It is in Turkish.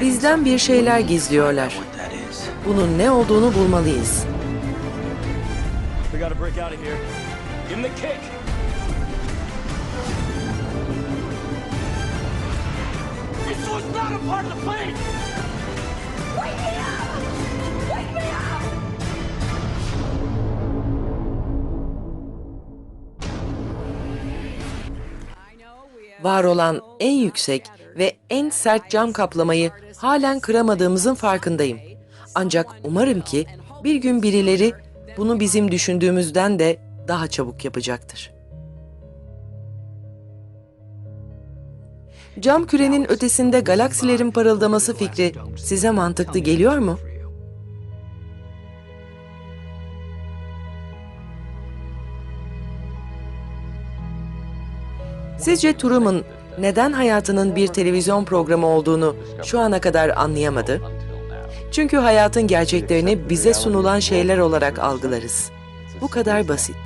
Bizden bir şeyler gizliyorlar. Bunun ne olduğunu bulmalıyız. Was not a part of the plan. Var olan en yüksek ve en sert cam kaplamayı halen kıramadığımızın farkındayım. Ancak umarım ki bir gün birileri bunu bizim düşündüğümüzden de daha çabuk yapacaktır. Cam kürenin ötesinde galaksilerin parıldaması fikri size mantıklı geliyor mu? Sizce Truman neden hayatının bir televizyon programı olduğunu şu ana kadar anlayamadı? Çünkü hayatın gerçeklerini bize sunulan şeyler olarak algılarız. Bu kadar basit.